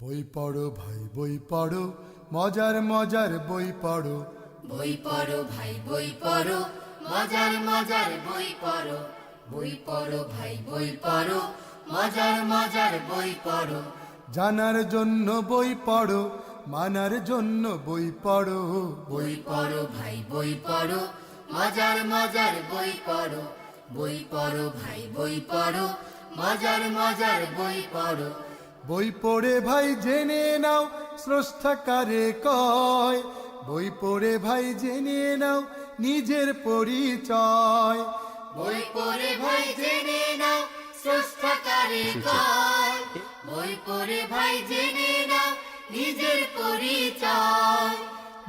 বই পড়ো ভাই বই পড়ো মজার মজার বই পড়ো বই পড়ো ভাই বই পড়ো মজার মজার বই পড়ো বই পড়ো ভাই বই পড়ো মজার মজার বই পড়ো জানার জন্য বই পড়ো মানার জন্য বই পড়ো বই পড়ো ভাই বই পড়ো মজার মজার বই পড়ো বই পড়ো ভাই বই পড়ো মজার মজার বই পড়ো বই পড়ে ভাই জেনে নাও স্রষ্টাকারে কয়? বই পড়ে ভাই জেনে নাও নিজের পরিচয়। বই পড়ে ভাই জেনে নাও স্রষ্টাকারে কয়? বই পড়ে ভাই জেনে নাও নিজের পরিচয়।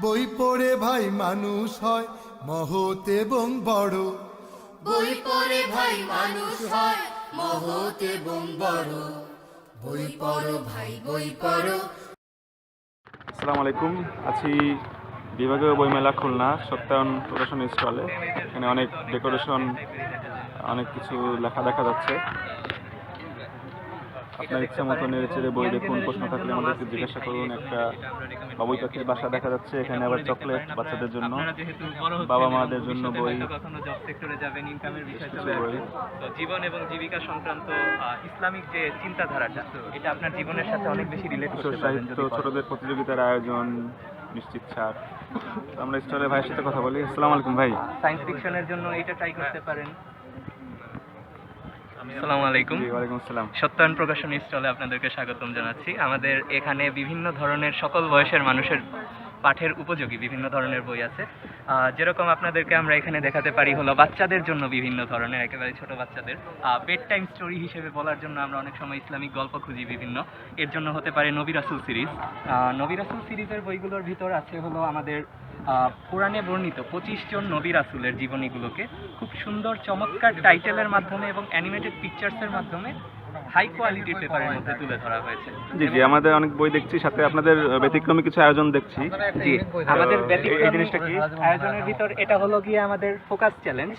বই পড়ে ভাই মানুষ হয় মহৎ এবং বড়। বই পড়ে ভাই মানুষ হয় মহৎ এবং বড়। বই পড়ো, ভাই বই পড়ো। আসসালামু আলাইকুম আছি বিভাগীয় বইমেলা খুলনা, সত্যায়ন প্রকাশন স্টলে। এখানে অনেক ডেকোরেশন, অনেক কিছু লেখা দেখা যাচ্ছে। আপনার ইচ্ছা মতো নেড়ে চেড়ে বই দেখুন প্রশ্ন থাকলে আমাদেরকে জিজ্ঞাসা করুন। একটা বাবুই পাখির বাসা দেখা যাচ্ছে এখানে আবার চকলেট বাচ্চাদের জন্য। বাবা মাদের জন্য বই। কখনো জব সেক্টরে যাবেন ইনকামের বিষয় কিছু চলে বই। আসবে। তো জীবন এবং জীবিকা সংক্রান্ত ইসলামিক যে চিন্তাধারাটা এটা আপনার জীবনের সাথে অনেক বেশি রিলেট করতে সাহিত্য ছোটদের প্রতিযোগিতার আয়োজন নিশ্চিত ছাড় তো আমরা স্টলে ভাইয়ের সাথে কথা বলি। আসসালামু আলাইকুম ভাই। সায়েন্স ফিকশনের জন্য এটা ট্রাই করতে পারেন। আসসালামু আলাইকুম। জি ওয়ালাইকুম আসসালাম। সত্যায়ন প্রকাশন স্টলে আপনাদেরকে স্বাগতম জানাচ্ছি। আমাদের এখানে বিভিন্ন ধরনের সকল বয়সের মানুষের পাঠের উপযোগী বিভিন্ন ধরনের বই আছে। যেরকম আপনাদেরকে আমরা এখানে দেখাতে পারি হলো বাচ্চাদের জন্য বিভিন্ন ধরনের একেবারে ছোট বাচ্চাদের। বেড টাইম স্টোরি হিসেবে বলার জন্য আমরা অনেক সময় ইসলামিক গল্প খুঁজি বিভিন্ন। এর জন্য হতে পারে নবী রাসুল সিরিজ। নবী রাসুল সিরিজের বইগুলোর ভিতর আছে হলো আমাদের কোরআনে বর্ণিত পঁচিশ জন নবী রাসুলের জীবনীগুলোকে খুব সুন্দর চমৎকার টাইটেলের মাধ্যমে এবং অ্যানিমেটেড পিকচার্সের মাধ্যমে হাই কোয়ালিটির পেপারের মধ্যে তুলে ধরা হয়েছে। জি জি আমাদের অনেক বই দেখছি সাথে আপনাদের ব্যতিক্রমী কিছু আয়োজন দেখছি। জি আমাদের ব্যতিক্রমী জিনিসটা কি? আয়োজনের ভিতর এটা হলো গিয়ে আমাদের ফোকাস চ্যালেঞ্জ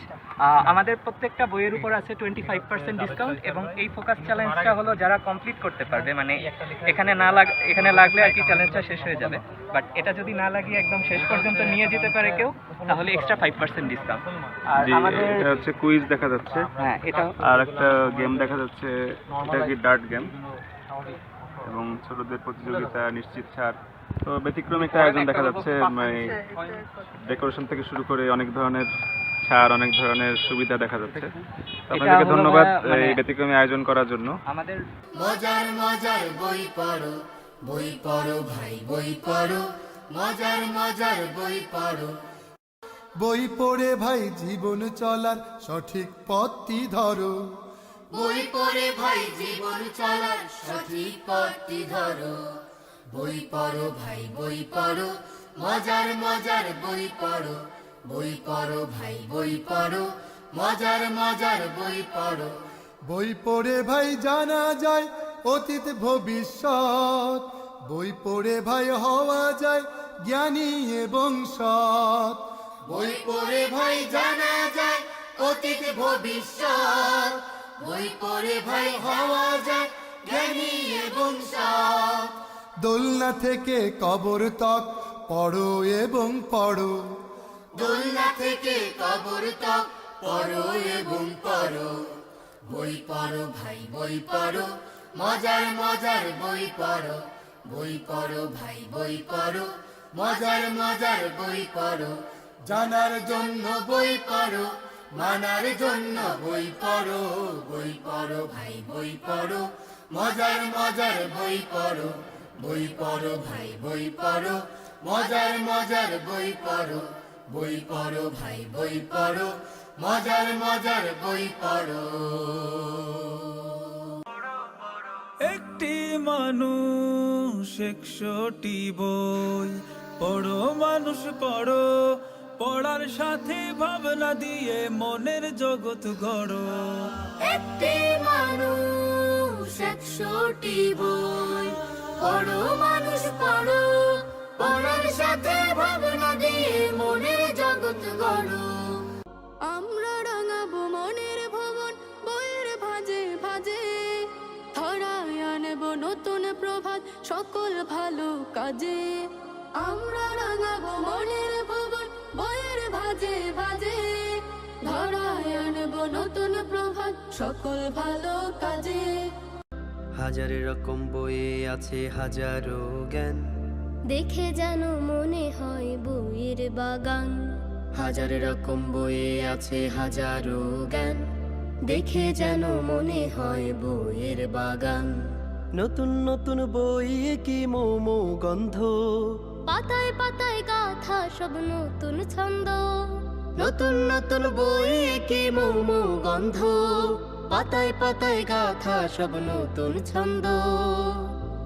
আমাদের প্রত্যেকটা বইয়ের উপর আছে টোয়েন্টি ফাইভ পার্সেন্ট ডিসকাউন্ট এবং এই ফোকাস চ্যালেঞ্জটা হলো যারা কমপ্লিট করতে পারবে মানে এখানে না লাগ এখানে লাগলে আর কি চ্যালেঞ্জটা শেষ হয়ে যাবে। বাট এটা যদি না লাগিয়ে একদম শেষ পর্যন্ত নিয়ে যেতে পারে কেউ তাহলে এক্সট্রা ফাইভ পার্সেন্ট ডিসকাউন্ট আর আমাদের এটা হচ্ছে কুইজ দেখা যাচ্ছে। হ্যাঁ এটা আর একটা গেম দেখা যাচ্ছে এটা কি ডার্ট গেম এবং ছোটদের প্রতিযোগিতা নিশ্চিত ছাড়। তো ব্যতিক্রমী একটা আয়োজন দেখা যাচ্ছে মানে ডেকোরেশন থেকে শুরু করে অনেক ধরনের ছাড় অনেক ধরনের সুবিধা দেখা যাচ্ছে। আপনাদেরকে ধন্যবাদ ভাইয়া মানে- এই ব্যতিক্রমী আয়োজন করার জন্য। আমাদের মজার মজার বই পড়ো বই পড়ো ভাই বই পড়ো। মজার মজার বই পড়ো। বই পড়ে ভাই জীবন চলার সঠিক পথটি ধরো। বই পড়ে ভাই জীবন চলার সঠিক পথটি ধরো। বই পড়ো ভাই বই পড়ো মজার মজার বই পড়ো। বই পড়ো ভাই বই পড়ো মজার মজার বই পড়ো। বই পড়ে ভাই জানা যায় অতীত ভবিষ্যৎ। বই পড়ে ভাই হওয়া যায় জ্ঞানী এবং সৎ। বই পড়ে ভাই জানা যায় অতীত ভবিষ্যৎ। বই পড়ে ভাই হওয়া যায় জ্ঞানী এবং সৎ। দোলনা থেকে কবর তক পড়ো এবং পড়ো। দোলনা থেকে কবর তক পড়ো এবং পড়ো। বই পড়ো ভাই বই পড়ো মজার মজার বই পড়ো। বই পড়ো ভাই বই পড়ো মজার মজার বই পড়ো। জানার জন্য বই পড়ো মানার জন্য বই পড়ো বই পড়ো ভাই, বই পড়ো। মজার মজার বই পড়ো বই পড়ো ভাই, বই পড়ো। মজার মজার বই পড়ো বই পড়ো ভাই, বই পড়ো। মজার মজার বই পড়ো। একটি মানুষ একশোটি বই, পড়ো, মানুষ পড়ো। পড়ার সাথে ভাবনা দিয়ে মনের জগৎ গড়ো। একটি মানুষ একশোটি বই। পড়ো মানুষ পড়ো, পড়ার সাথে ভাবনা দিয়ে মনের জগৎ গড়ো। আমরা রাঙাবো মনের ভবন, বইয়ের ভাজে ভাজে। ধরায় আনব নতুন প্রভাত, সকল ভালো কাজে। আমরা রাঙাবো নতুন প্রভাত সকল ভালো কাজে। হাজার রকম বইয়ে আছে হাজারো জ্ঞান। দেখে যেন মনে হয় বইয়ের বাগান। হাজার রকম বইয়ে আছে হাজারো জ্ঞান। দেখে যেন মনে হয় বইয়ের বাগান। নতুন নতুন বই কি মোমো গন্ধ? পাতায় পাতায় গাথা সব নতুন ছন্দ। নতুন নতুন বই কি মোমো গন্ধ? পাতায় পাতায় গাথা সব নতুন ছন্দ।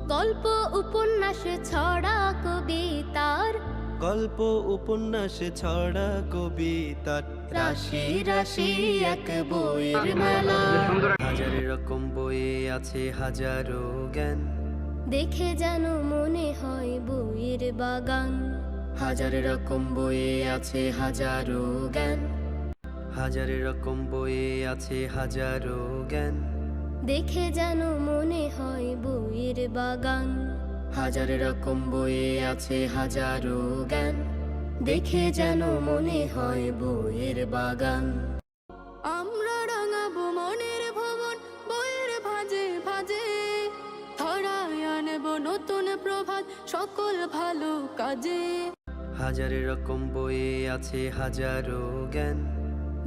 গল্প উপন্যাসে ছড়া কবিতার। গল্প উপন্যাস ছড়া কবিতার। রাশি রাশি এক বইয়ের মেলা। হাজার রকম বইয়ে আছে হাজারো জ্ঞান। দেখে যেন মনে হয় বইয়ের বাগান। হাজার রকম বইয়ে আছে হাজারো জ্ঞান। হাজার রকম বইয়ে আছে হাজারো জ্ঞান। দেখে যেন মনে হয় বইয়ের বাগান। হাজার রকম বইয়ে আছে হাজারো জ্ঞান। দেখে যেন মনে হয় বইয়ের বাগান। আমরা রাঙাবো মনের ভবন বইয়ের ভাজে ভাজে। ধরায় আনব নতুন প্রভাত সকল ভালো কাজে। হাজার রকম বইয়ে আছে হাজারো জ্ঞান।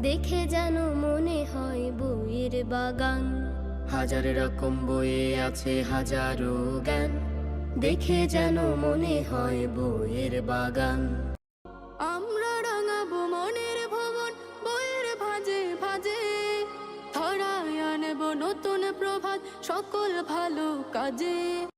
দেখে যেন মনে হয় বইয়ের বাগান। হাজার রকম বইয়ে আছে হাজারো জ্ঞান। দেখে যেন মনে হয় বইয়ের বাগান। আমরা রাঙাবো মনের ভবন বইয়ের ভাজে ভাজে। ধরায় আনব নতুন প্রভাত সকল ভালো কাজে।